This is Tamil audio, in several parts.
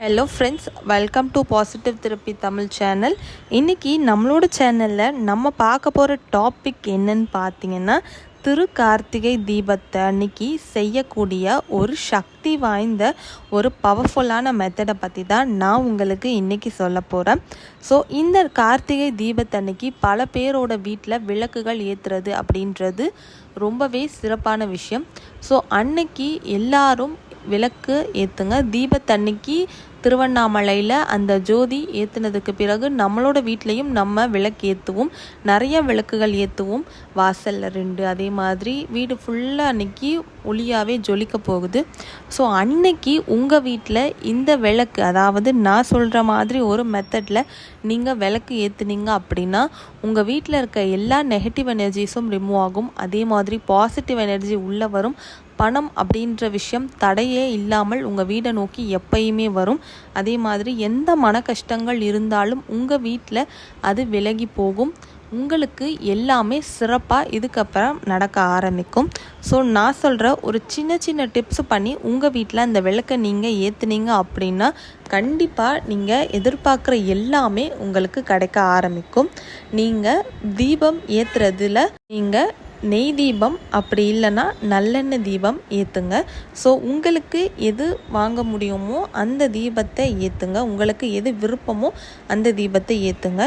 Hello friends welcome to positive therapy Tamil channel இன்றைக்கி நம்மளோட சேனலில் நம்ம பார்க்க போகிற டாபிக் என்னன்னு பார்த்தீங்கன்னா திரு கார்த்திகை தீபத்தை அன்னைக்கு செய்யக்கூடிய ஒரு சக்தி வாய்ந்த ஒரு பவர்ஃபுல்லான மெத்தடை பற்றி தான் நான் உங்களுக்கு இன்றைக்கி சொல்ல போகிறேன் ஸோ இந்த கார்த்திகை தீபத்தன்னைக்கு பல பேரோட வீட்டில் விளக்குகள் ஏற்றுறது அப்படின்றது ரொம்பவே சிறப்பான விஷயம். ஸோ அன்னைக்கு எல்லாரும் விளக்கு ஏற்றுங்க தீபத்தன்னைக்கு திருவண்ணாமலையில் அந்த ஜோதி ஏற்றுனதுக்கு பிறகு நம்மளோட வீட்லேயும் நம்ம விளக்கு ஏற்றுவோம் நிறைய விளக்குகள் ஏற்றுவோம் வாசலில் ரெண்டு அதே மாதிரி வீடு ஃபுல்லாக அன்னைக்கு ஒளியாகவே ஜொலிக்க போகுது. ஸோ அன்னைக்கு உங்கள் வீட்டில் இந்த விளக்கு அதாவது நான் சொல்கிற மாதிரி ஒரு மெத்தடில் நீங்கள் விளக்கு ஏற்றுனீங்க அப்படின்னா உங்கள் வீட்டில் இருக்க எல்லா நெகட்டிவ் எனர்ஜிஸும் ரிமூவ் ஆகும். அதே மாதிரி பாசிட்டிவ் எனர்ஜி உள்ளே வரும். பணம் அப்படின்ற விஷயம் தடையே இல்லாமல் உங்கள் வீடை நோக்கி எப்பயுமே வரும். அதே மாதிரி எந்த மன கஷ்டங்கள் இருந்தாலும் உங்கள் வீட்டில் அது விலகி போகும். உங்களுக்கு எல்லாமே சிறப்பாக இதுக்கப்புறம் நடக்க ஆரம்பிக்கும். ஸோ நான் சொல்கிற ஒரு சின்ன சின்ன டிப்ஸ் பண்ணி உங்கள் வீட்டில் அந்த விளக்கை நீங்கள் ஏற்றுனீங்க அப்படின்னா கண்டிப்பாக நீங்கள் எதிர்பார்க்குற எல்லாமே உங்களுக்கு கிடைக்க ஆரம்பிக்கும். நீங்கள் தீபம் ஏற்றுறதுல நீங்கள் நெய் தீபம் அப்படி இல்லைன்னா நல்லெண்ணெய் தீபம் ஏற்றுங்க ஸோ உங்களுக்கு எது வாங்க முடியுமோ அந்த தீபத்தை ஏற்றுங்க உங்களுக்கு எது விருப்பமோ அந்த தீபத்தை ஏற்றுங்க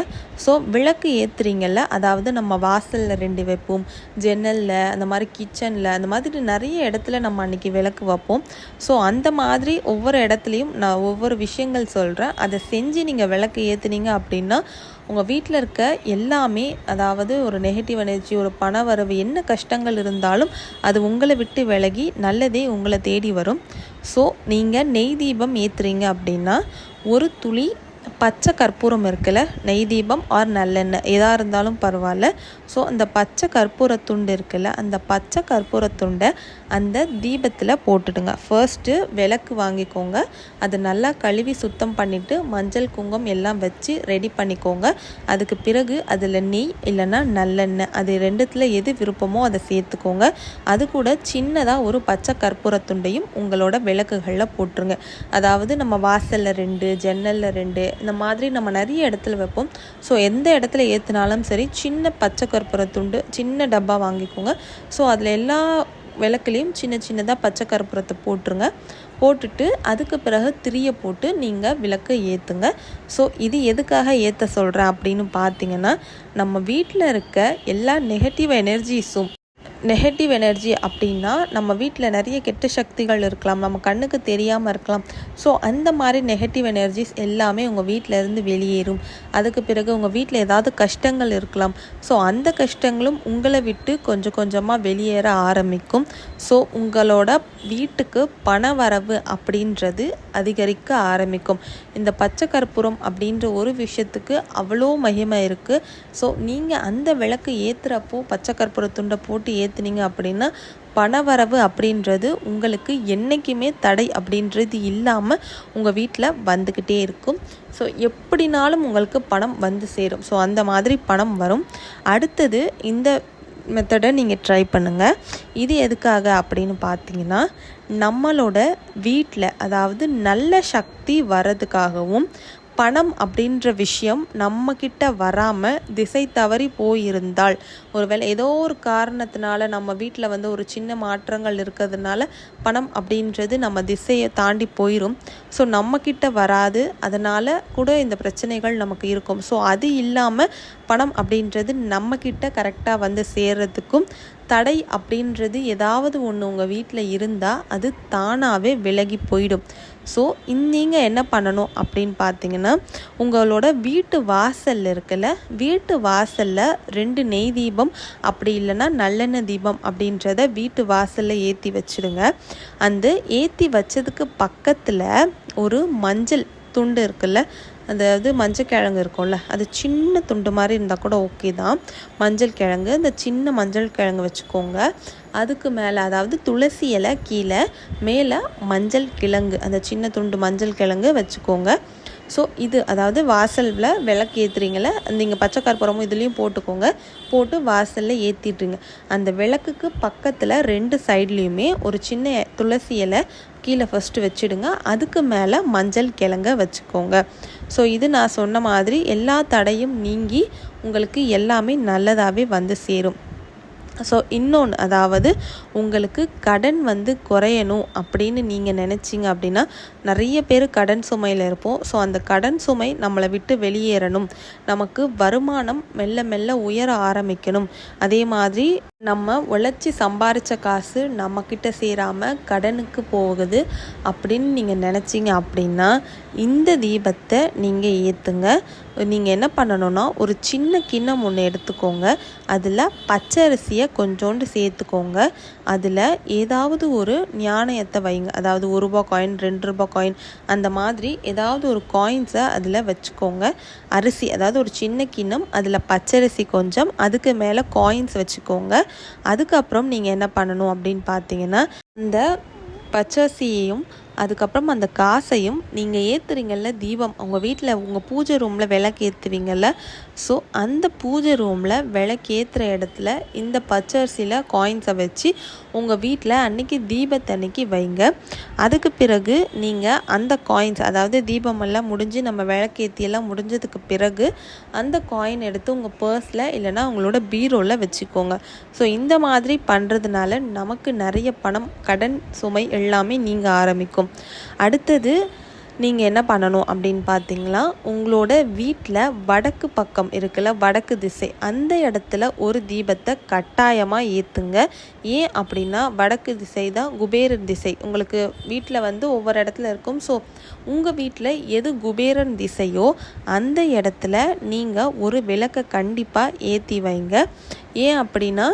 ஸோ விளக்கு ஏற்றுறீங்கல்ல அதாவது நம்ம வாசலில் ரெண்டு வைப்போம். ஜன்னலில் அந்த மாதிரி கிச்சனில் அந்த மாதிரி நிறைய இடத்துல நம்ம அன்றைக்கி விளக்கு வைப்போம். ஸோ அந்த மாதிரி ஒவ்வொரு இடத்துலையும் நான் ஒவ்வொரு விஷயங்கள் சொல்கிறேன் அதை செஞ்சு நீங்கள் விளக்கு ஏற்றுனீங்க அப்படின்னா உங்கள் வீட்டில் இருக்க எல்லாமே அதாவது ஒரு நெகட்டிவ் எனர்ஜி ஒரு பண வரவு என்ன கஷ்டங்கள் இருந்தாலும் அது உங்களை விட்டு விலகி நல்லதே உங்களை தேடி வரும். ஸோ நீங்கள் நெய் தீபம் ஏற்றுறீங்க அப்படின்னா ஒரு துளி பச்சை கற்பூரம் இருக்குல்ல நெய் தீபம் ஆர் நல்லெண்ணெய் எதாக இருந்தாலும் பரவாயில்ல ஸோ அந்த பச்சை கற்பூர துண்டு இருக்குல்ல அந்த பச்சை கற்பூர துண்டை அந்த தீபத்தில் போட்டுடுங்க. ஃபர்ஸ்ட்டு விளக்கு வாங்கிக்கோங்க. அதை நல்லா கழுவி சுத்தம் பண்ணிவிட்டு மஞ்சள் குங்குமம் எல்லாம் வச்சு ரெடி பண்ணிக்கோங்க. அதுக்கு பிறகு அதில் நெய் இல்லைன்னா நல்லெண்ணெய் அது ரெண்டுத்தில் எது விருப்பமோ அதை சேர்த்துக்கோங்க. அது கூட சின்னதாக ஒரு பச்சை கற்பூர துண்டையும் உங்களோட விளக்குகளில் போட்டுருங்க. அதாவது நம்ம வாசலில் ரெண்டு ஜன்னலில் ரெண்டு இந்த மாதிரி நம்ம நிறைய இடத்துல வைப்போம். ஸோ எந்த இடத்துல ஏற்றுனாலும் சரி சின்ன பச்சை கற்பூர துண்டு சின்ன டப்பா வாங்கிக்கோங்க. ஸோ அதில் எல்லா விளக்குலேயும் சின்ன சின்னதாக பச்சை கற்பூரத்தை போட்டுருங்க. போட்டுட்டு அதுக்கு பிறகு திரியை போட்டு நீங்கள் விளக்கு ஏற்றுங்க ஸோ இது எதுக்காக ஏற்ற சொல்கிறேன் அப்படின்னு பார்த்தீங்கன்னா நம்ம வீட்டில் இருக்க எல்லா நெகட்டிவ் எனர்ஜிஸும் நெகட்டிவ் எனர்ஜி அப்படின்னா நம்ம வீட்டில் நிறைய கெட்ட சக்திகள் இருக்கலாம் நம்ம கண்ணுக்கு தெரியாமல் இருக்கலாம். ஸோ அந்த மாதிரி நெகட்டிவ் எனர்ஜிஸ் எல்லாமே உங்கள் வீட்டில் இருந்து வெளியேறும். அதுக்கு பிறகு உங்கள் வீட்டில் ஏதாவது கஷ்டங்கள் இருக்கலாம். ஸோ அந்த கஷ்டங்களும் உங்களை விட்டு கொஞ்சம் கொஞ்சமாக வெளியேற ஆரம்பிக்கும். ஸோ உங்களோட வீட்டுக்கு பண வரவு அப்படின்றது அதிகரிக்க ஆரம்பிக்கும். இந்த பச்சை கற்பூரம் அப்படின்ற ஒரு விஷயத்துக்கு அவ்வளோ மகிமை இருக்குது ஸோ நீங்கள் அந்த விளக்கு ஏற்றுறப்போ பச்சை கற்பூர துண்டை போட்டு ஏற்றுனீங்க அப்படின்னா பணவரவு அப்படின்றது உங்களுக்கு என்றைக்குமே தடை அப்படின்றது இல்லாமல் உங்கள் வீட்டில் வந்துக்கிட்டே இருக்கும். ஸோ எப்படினாலும் உங்களுக்கு பணம் வந்து சேரும். ஸோ அந்த மாதிரி பணம் வரும். அடுத்தது இந்த மெத்தடை நீங்கள் ட்ரை பண்ணுங்கள் இது எதுக்காக அப்படின்னு பார்த்தீங்கன்னா நம்மளோட வீட்டில் அதாவது நல்ல சக்தி வர்றதுக்காகவும் பணம் அப்படின்ற விஷயம் நம்மக்கிட்ட வராமல் திசை தவறி போயிருந்தால் ஒருவேளை ஏதோ ஒரு காரணத்தினால நம்ம வீட்டில் வந்து ஒரு சின்ன மாற்றங்கள் இருக்கிறதுனால பணம் அப்படின்றது நம்ம திசையை தாண்டி போயிடும் ஸோ நம்மக்கிட்ட வராது. அதனால் கூட இந்த பிரச்சனைகள் நமக்கு இருக்கும். ஸோ அது இல்லாமல் பணம் அப்படின்றது நம்மக்கிட்ட கரெக்டாக வந்து சேர்றதுக்கும் தடை அப்படின்றது ஏதாவது ஒன்று உங்கள் வீட்டில் இருந்தால் அது தானாகவே விலகி போயிடும். ஸோ நீங்கள் என்ன பண்ணணும் அப்படின்னு பார்த்தீங்கன்னா உங்களோட வீட்டு வாசலில் இருக்குல்ல வீட்டு வாசலில் ரெண்டு நெய் தீபம் அப்படி இல்லைன்னா நல்லெண்ணெய் தீபம் அப்படின்றத வீட்டு வாசலில் ஏற்றி வச்சுடுங்க. அந்த ஏற்றி வச்சதுக்கு பக்கத்தில் ஒரு மஞ்சள் துண்டு இருக்குல்ல அதாவது மஞ்சள் கிழங்கு இருக்கும்ல அது சின்ன துண்டு மாதிரி இருந்தால் கூட ஓகே தான். மஞ்சள் கிழங்கு இந்த சின்ன மஞ்சள் கிழங்கு வச்சுக்கோங்க. அதுக்கு மேலே அதாவது துளசி இலை கீழே மேலே மஞ்சள் கிழங்கு அந்த சின்ன துண்டு மஞ்சள் கிழங்கு வச்சுக்கோங்க. ஸோ இது அதாவது வாசலில் விளக்கு ஏற்றுறீங்கள நீங்கள் பச்சை கற்பூரமும் இதுலேயும் போட்டுக்கோங்க. போட்டு வாசலில் ஏற்றிட்டுருங்க அந்த விளக்குக்கு பக்கத்தில் ரெண்டு சைட்லேயுமே ஒரு சின்ன துளசி இலை கீழே ஃபஸ்ட்டு வச்சுடுங்க. அதுக்கு மேலே மஞ்சள் கிழங்க வச்சுக்கோங்க. ஸோ இது நான் சொன்ன மாதிரி எல்லா தடையும் நீங்கி உங்களுக்கு எல்லாமே நல்லதாகவே வந்து சேரும். ஸோ இன்னொன்று அதாவது உங்களுக்கு கடன் வந்து குறையணும் அப்படின்னு நீங்கள் நினச்சிங்க அப்படின்னா நிறைய பேர் கடன் சுமையில் இருப்போம். ஸோ அந்த கடன் சுமை நம்மளை விட்டு வெளியேறணும். நமக்கு வருமானம் மெல்ல மெல்ல உயர ஆரம்பிக்கணும். அதே மாதிரி நம்ம உழைச்சி சம்பாரித்த காசு நம்மக்கிட்ட சேராமல் கடனுக்கு போகுது அப்படின்னு நீங்கள் நினச்சிங்க அப்படின்னா இந்த தீபத்தை நீங்கள் ஏற்றுங்க நீங்கள் என்ன பண்ணணும்னா ஒரு சின்ன கிண்ணம் ஒன்று எடுத்துக்கோங்க. அதில் பச்சரிசியை கொஞ்சோண்டு சேர்த்துக்கோங்க. அதில் ஏதாவது ஒரு ஞானயத்தை வைங்க. அதாவது ஒரு ரூபா காயின் ரெண்டு ரூபா காயின் அந்த மாதிரி ஏதாவது ஒரு காயின்ஸை அதில் வச்சுக்கோங்க. அரிசி அதாவது ஒரு சின்ன கிண்ணம் அதில் பச்சரிசி கொஞ்சம் அதுக்கு மேலே காயின்ஸ் வச்சுக்கோங்க. அதுக்கப்புறம் நீங்கள் என்ன பண்ணணும் அப்படின்னு பார்த்தீங்கன்னா இந்த பச்சரிசியையும் அதுக்கப்புறம் அந்த காசையும் நீங்கள் ஏற்றுறீங்கல்ல தீபம். உங்கள் வீட்டில் உங்கள் பூஜை ரூமில் விளக்கு ஏற்றுவீங்கள்ல ஸோ அந்த பூஜை ரூமில் விளக்கு ஏற்றுற இடத்துல இந்த பச்சரிசியில் காயின்ஸை வச்சு உங்கள் வீட்டில் அன்றைக்கி தீபத்தன்னைக்கு வைங்க. அதுக்கு பிறகு நீங்கள் அந்த காயின்ஸ் அதாவது தீபமெல்லாம் முடிஞ்சு நம்ம விளக்கு ஏற்றியெல்லாம் முடிஞ்சதுக்கு பிறகு அந்த காயின் எடுத்து உங்கள் பர்ஸில் இல்லைனா உங்களோட பீரோவில் வச்சுக்கோங்க. ஸோ இந்த மாதிரி பண்ணுறதுனால நமக்கு நிறைய பணம் கடன் சுமை எல்லாமே நீங்கள் ஆரம்பிக்கும். இருக்கும் அடுத்தது நீங்கள் என்ன பண்ணணும் அப்படின்னு பார்த்தீங்களா உங்களோட வீட்டில் வடக்கு பக்கம் இருக்குல்ல வடக்கு திசை அந்த இடத்துல ஒரு தீபத்தை கட்டாயமாக ஏற்றுங்க ஏன் அப்படின்னா வடக்கு திசை தான் குபேரன் திசை. உங்களுக்கு வீட்டில் வந்து ஒவ்வொரு இடத்துல இருக்கும். ஸோ உங்கள் வீட்டில் எது குபேரன் திசையோ அந்த இடத்துல நீங்கள் ஒரு விளக்கை கண்டிப்பாக ஏற்றி வைங்க. ஏன் அப்படின்னா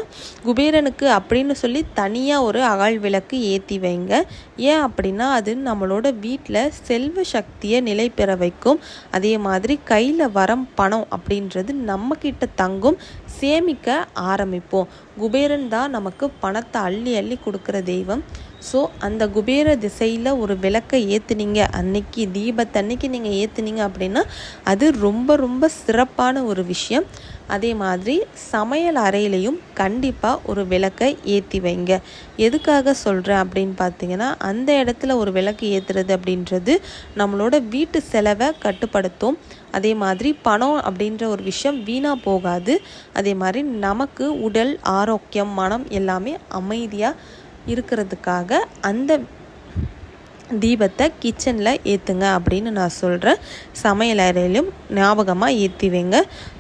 குபேரனுக்கு அப்படின்னு சொல்லி தனியாக ஒரு அகல் விளக்கு ஏற்றி வைங்க. ஏன் அப்படின்னா அது நம்மளோட வீட்டில் செல்வ சக்தியை நிலை பெற வைக்கும். அதே மாதிரி கையில் வரம் பணம் அப்படின்றது நம்மக்கிட்ட தங்கும். சேமிக்க ஆரம்பிப்போம். குபேரன் தான் நமக்கு பணத்தை அள்ளி அள்ளி கொடுக்குற தெய்வம். ஸோ அந்த குபேர திசையில் ஒரு விளக்கை ஏற்றுனீங்க அன்னைக்கு தீபத்தன்னைக்கு நீங்கள் ஏற்றுனீங்க அப்படின்னா அது ரொம்ப ரொம்ப சிறப்பான ஒரு விஷயம். அதே மாதிரி சமையல் அறையிலையும் கண்டிப்பாக ஒரு விளக்கை ஏற்றி வைங்க. எதுக்காக சொல்கிறேன் அப்படின்னு பார்த்தீங்கன்னா அந்த இடத்துல ஒரு விளக்கு ஏற்றுறது அப்படின்றது நம்மளோட வீட்டு செலவை கட்டுப்படுத்தும். அதே மாதிரி பணம் அப்படின்ற ஒரு விஷயம் வீணாக போகாது. அதே மாதிரி நமக்கு உடல் ஆரோக்கியம் மனம் எல்லாமே அமைதியாக இருக்கிறதுக்காக அந்த தீபத்தை கிச்சனில் ஏற்றுங்க அப்படின்னு நான் சொல்கிறேன் சமையல் அறையிலும் ஞாபகமாக ஏற்றி வைங்க.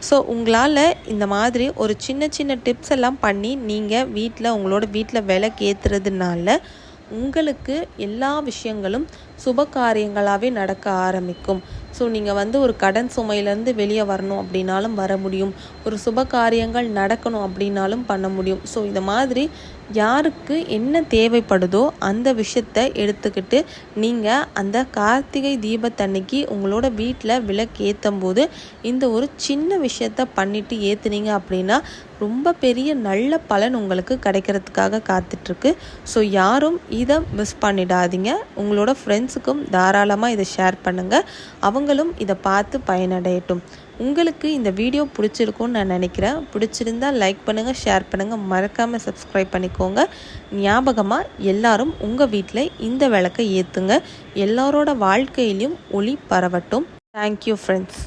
ஸோ உங்களால் இந்த மாதிரி ஒரு சின்ன சின்ன டிப்ஸ் எல்லாம் பண்ணி நீங்கள் வீட்டில் உங்களோட வீட்டில் விளக்கு ஏற்றுறதுனால உங்களுக்கு எல்லா விஷயங்களும் சுப காரியங்களாகவே நடக்க ஆரம்பிக்கும். ஸோ நீங்கள் வந்து ஒரு கடன் சுமையிலேருந்து வெளியே வரணும் அப்படின்னாலும் வர முடியும். ஒரு சுப காரியங்கள் நடக்கணும் அப்படின்னாலும் பண்ண முடியும். ஸோ இந்த மாதிரி யாருக்கு என்ன தேவைப்படுதோ அந்த விஷயத்த எடுத்துக்கிட்டு நீங்கள் அந்த கார்த்திகை தீபத்தன்னைக்கு உங்களோட வீட்டில் விளக்கு ஏற்றும் போது இந்த ஒரு சின்ன விஷயத்த பண்ணிவிட்டு ஏற்றுனீங்க அப்படின்னா ரொம்ப பெரிய நல்ல பலன் உங்களுக்கு கிடைக்கிறதுக்காக காத்துட்ருக்கு. ஸோ யாரும் இதை மிஸ் பண்ணிடாதீங்க. உங்களோட ஃப்ரெண்ட்ஸுக்கும் தாராளமாக இதை ஷேர் பண்ணுங்கள் அவங்களும் இதை பார்த்து பயனடையட்டும். உங்களுக்கு இந்த வீடியோ பிடிச்சிருக்கும்னு நான் நினைக்கிறேன். பிடிச்சிருந்தால் லைக் பண்ணுங்கள் ஷேர் பண்ணுங்கள் மறக்காமல் சப்ஸ்கிரைப் பண்ணிக்கோங்க. ஞாபகமாக எல்லாரும் உங்கள் வீட்டில் இந்த விளக்கை ஏற்றுங்க எல்லாரோட வாழ்க்கையிலையும் ஒளி பரவட்டும். Thank you friends